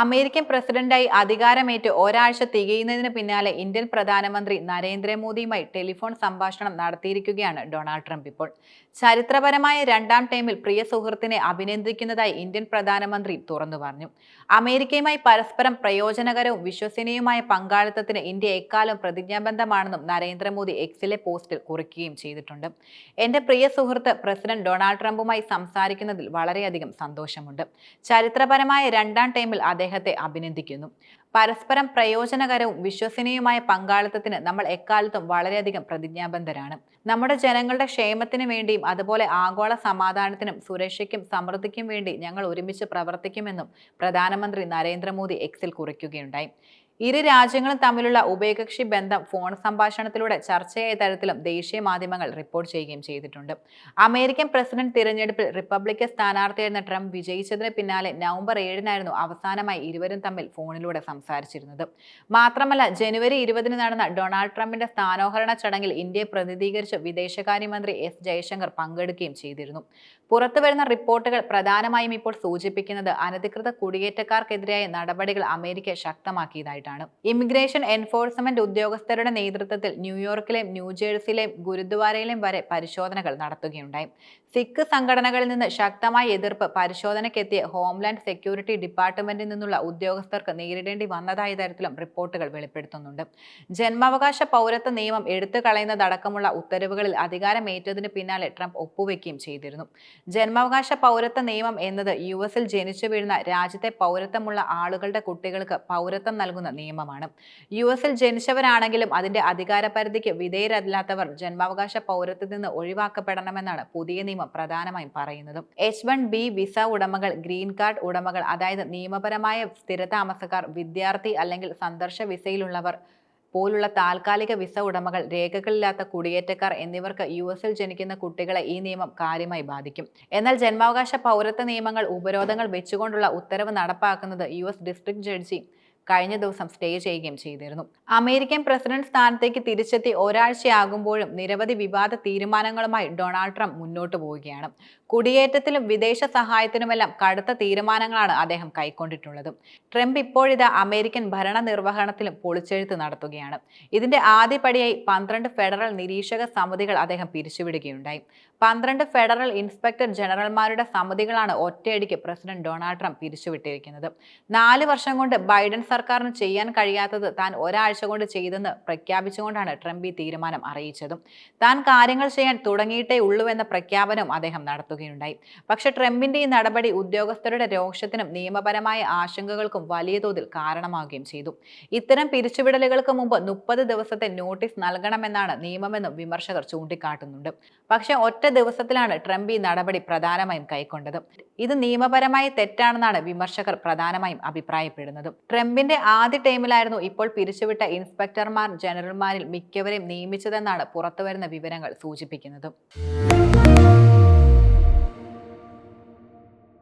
American പ്രസിഡന്റായി അധികാരമേറ്റ് ഒരാഴ്ച തികയുന്നതിന് പിന്നാലെ ഇന്ത്യൻ പ്രധാനമന്ത്രി നരേന്ദ്രമോദിയുമായി ടെലിഫോൺ സംഭാഷണം നടത്തിയിരിക്കുകയാണ് ഡൊണാൾഡ് ട്രംപ് ഇപ്പോൾ. ചരിത്രപരമായ രണ്ടാം ടൈമിൽ പ്രിയ സുഹൃത്തിനെ അഭിനന്ദിക്കുന്നതായി ഇന്ത്യൻ പ്രധാനമന്ത്രി തുറന്നു പറഞ്ഞു. അമേരിക്കയുമായി പരസ്പരം പ്രയോജനകരവും വിശ്വസനീയവുമായ പങ്കാളിത്തത്തിന് ഇന്ത്യ എക്കാലം പ്രതിജ്ഞാബദ്ധമാണെന്നും നരേന്ദ്രമോദി എക്സിലെ പോസ്റ്റിൽ കുറിക്കുകയും ചെയ്തിട്ടുണ്ട്. എന്റെ പ്രിയ സുഹൃത്ത് പ്രസിഡന്റ് ഡൊണാൾഡ് ട്രംപുമായി സംസാരിക്കുന്നതിൽ വളരെയധികം സന്തോഷമുണ്ട്. ചരിത്രപരമായ രണ്ടാം ടൈമിൽ അദ്ദേഹത്തെ അഭിനന്ദിക്കുന്നു. പരസ്പരം പ്രയോജനകരവും വിശ്വസനീയവുമായ പങ്കാളിത്തത്തിന് നമ്മൾ എക്കാലത്തും വളരെയധികം പ്രതിജ്ഞാബദ്ധരാണ്. നമ്മുടെ ജനങ്ങളുടെ ക്ഷേമത്തിനു വേണ്ടിയും അതുപോലെ ആഗോള സമാധാനത്തിനും സുരക്ഷയ്ക്കും സമൃദ്ധിക്കും വേണ്ടി ഞങ്ങൾ ഒരുമിച്ച് പ്രവർത്തിക്കുമെന്നും പ്രധാനമന്ത്രി നരേന്ദ്രമോദി എക്സിൽ കുറിക്കുകയുണ്ടായി. ഇരു രാജ്യങ്ങളും തമ്മിലുള്ള ഉഭയകക്ഷി ബന്ധം ഫോൺ സംഭാഷണത്തിലൂടെ ചർച്ചയായ തരത്തിലും ദേശീയ മാധ്യമങ്ങൾ റിപ്പോർട്ട് ചെയ്യുകയും ചെയ്തിട്ടുണ്ട്. അമേരിക്കൻ പ്രസിഡന്റ് തിരഞ്ഞെടുപ്പിൽ റിപ്പബ്ലിക്കൻ സ്ഥാനാർത്ഥിയായിരുന്ന ട്രംപ് വിജയിച്ചതിന് പിന്നാലെ നവംബർ ഏഴിനായിരുന്നു അവസാനമായി ഇരുവരും തമ്മിൽ ഫോണിലൂടെ സംസാരിച്ചിരുന്നത്. മാത്രമല്ല ജനുവരി ഇരുപതിന് നടന്ന ഡൊണാൾഡ് ട്രംപിന്റെ സ്ഥാനോഹരണ ചടങ്ങിൽ ഇന്ത്യയെ പ്രതിനിധീകരിച്ച് വിദേശകാര്യമന്ത്രി എസ് ജയശങ്കർ പങ്കെടുക്കുകയും ചെയ്തിരുന്നു. പുറത്തുവരുന്ന റിപ്പോർട്ടുകൾ പ്രധാനമായും ഇപ്പോൾ സൂചിപ്പിക്കുന്നത് അനധികൃത കുടിയേറ്റക്കാർക്കെതിരായ നടപടികൾ അമേരിക്ക ശക്തമാക്കിയതായിട്ടാണ്. ഇമിഗ്രേഷൻ എൻഫോഴ്സ്മെന്റ് ഉദ്യോഗസ്ഥരുടെ നേതൃത്വത്തിൽ ന്യൂയോർക്കിലെയും ന്യൂജേഴ്സിയിലെയും ഗുരുദ്വാരയിലെയും വരെ പരിശോധനകൾ നടത്തുകയുണ്ടായി. സിഖ് സംഘടനകളിൽ നിന്ന് ശക്തമായ എതിർപ്പ് പരിശോധനയ്ക്കെത്തിയ ഹോംലാൻഡ് സെക്യൂരിറ്റി ഡിപ്പാർട്ട്മെന്റിൽ നിന്നുള്ള ഉദ്യോഗസ്ഥർക്ക് നേരിടേണ്ടി വന്നതായ തരത്തിലും റിപ്പോർട്ടുകൾ വെളിപ്പെടുത്തുന്നുണ്ട്. ജന്മാവകാശ പൗരത്വ നിയമം എടുത്തു കളയുന്നതടക്കമുള്ള ഉത്തരവുകളിൽ അധികാരമേറ്റതിന് പിന്നാലെ ട്രംപ് ഒപ്പുവെക്കുകയും ചെയ്തിരുന്നു. ജന്മാവകാശ പൗരത്വ നിയമം എന്നത് യു എസിൽ ജനിച്ചു വീഴുന്ന രാജ്യത്തെ പൗരത്വമുള്ള ആളുകളുടെ കുട്ടികൾക്ക് പൗരത്വം നൽകുന്ന നിയമമാണ്. യു എസിൽ ജനിച്ചവരാണെങ്കിലും അതിന്റെ അധികാരപരിധിക്ക് വിധേയരല്ലാത്തവർ ജന്മാവകാശ പൗരത്വത്തിൽ നിന്ന് ഒഴിവാക്കപ്പെടണമെന്നാണ് പുതിയ നിയമം പ്രധാനമായും പറയുന്നത്. എച്ച് വൺ ബി വിസ ഉടമകൾ ഗ്രീൻ കാർഡ് ഉടമകൾ അതായത് നിയമപരമായ സ്ഥിരതാമസക്കാർ വിദ്യാർത്ഥി അല്ലെങ്കിൽ സന്ദർശ വിസയിലുള്ളവർ പോലുള്ള താൽക്കാലിക വിസ ഉടമകൾ രേഖകളില്ലാത്ത കുടിയേറ്റക്കാർ എന്നിവർക്ക് യു എസിൽ ജനിക്കുന്ന കുട്ടികളെ ഈ നിയമം കാര്യമായി ബാധിക്കും. എന്നാൽ ജന്മാവകാശ പൗരത്വ നിയമങ്ങൾ ഉപരോധങ്ങൾ വെച്ചുകൊണ്ടുള്ള ഉത്തരവ് നടപ്പാക്കുന്നത് യു ഡിസ്ട്രിക്ട് ജഡ്ജി കഴിഞ്ഞ ദിവസം സ്റ്റേ ചെയ്യുകയും ചെയ്തിരുന്നു. അമേരിക്കൻ പ്രസിഡന്റ് സ്ഥാനത്തേക്ക് തിരിച്ചെത്തി ഒരാഴ്ചയാകുമ്പോഴും നിരവധി വിവാദ തീരുമാനങ്ങളുമായി ഡൊണാൾഡ് ട്രംപ് മുന്നോട്ട് പോവുകയാണ്. കുടിയേറ്റത്തിലും വിദേശ സഹായത്തിനുമെല്ലാം കടുത്ത തീരുമാനങ്ങളാണ് അദ്ദേഹം കൈക്കൊണ്ടിട്ടുള്ളത്. ട്രംപ് ഇപ്പോഴിതാ അമേരിക്കൻ ഭരണ നിർവഹണത്തിലും പൊളിച്ചെഴുത്ത് നടത്തുകയാണ്. ഇതിന്റെ ആദ്യപടിയായി പന്ത്രണ്ട് ഫെഡറൽ നിരീക്ഷക സമിതികൾ അദ്ദേഹം പിരിച്ചുവിടുകയുണ്ടായി. പന്ത്രണ്ട് ഫെഡറൽ ഇൻസ്പെക്ടർ ജനറൽമാരുടെ സമിതികളാണ് ഒറ്റയടിക്ക് പ്രസിഡന്റ് ഡൊണാൾഡ് ട്രംപ് പിരിച്ചുവിട്ടിരിക്കുന്നത്. നാല് വർഷം കൊണ്ട് ബൈഡൻ സർക്കാരിന് ചെയ്യാൻ കഴിയാത്തത് താൻ ഒരാഴ്ച കൊണ്ട് ചെയ്തെന്ന് പ്രഖ്യാപിച്ചുകൊണ്ടാണ് ട്രംപ് ഈ തീരുമാനം അറിയിച്ചതും. താൻ കാര്യങ്ങൾ ചെയ്യാൻ തുടങ്ങിയിട്ടേ ഉള്ളൂ എന്ന പ്രഖ്യാപനവും അദ്ദേഹം നടത്തുകയുണ്ടായി പക്ഷെ ട്രംപിന്റെ ഈ നടപടി ഉദ്യോഗസ്ഥരുടെ രോഷത്തിനും നിയമപരമായ ആശങ്കകൾക്കും വലിയ തോതിൽ കാരണമാവുകയും ചെയ്തു. ഇത്തരം പിരിച്ചുവിടലുകൾക്ക് മുമ്പ് മുപ്പത് ദിവസത്തെ നോട്ടീസ് നൽകണമെന്നാണ് നിയമമെന്നും വിമർശകർ ചൂണ്ടിക്കാട്ടുന്നുണ്ട്. പക്ഷെ ഒറ്റ ദിവസത്തിലാണ് ട്രംപ് ഈ നടപടി പ്രധാനമായും കൈക്കൊണ്ടത്. ഇത് നിയമപരമായി തെറ്റാണെന്നാണ് വിമർശകർ പ്രധാനമായും അഭിപ്രായപ്പെടുന്നത്. ട്രംപിന്റെ ആദ്യ ടൈമിലായിരുന്നു ഇപ്പോൾ പിരിച്ചുവിട്ട ഇൻസ്പെക്ടർമാർ ജനറൽമാരിൽ മിക്കവരെയും നിയമിച്ചതെന്നാണ് പുറത്തുവരുന്ന വിവരങ്ങൾ സൂചിപ്പിക്കുന്നത്.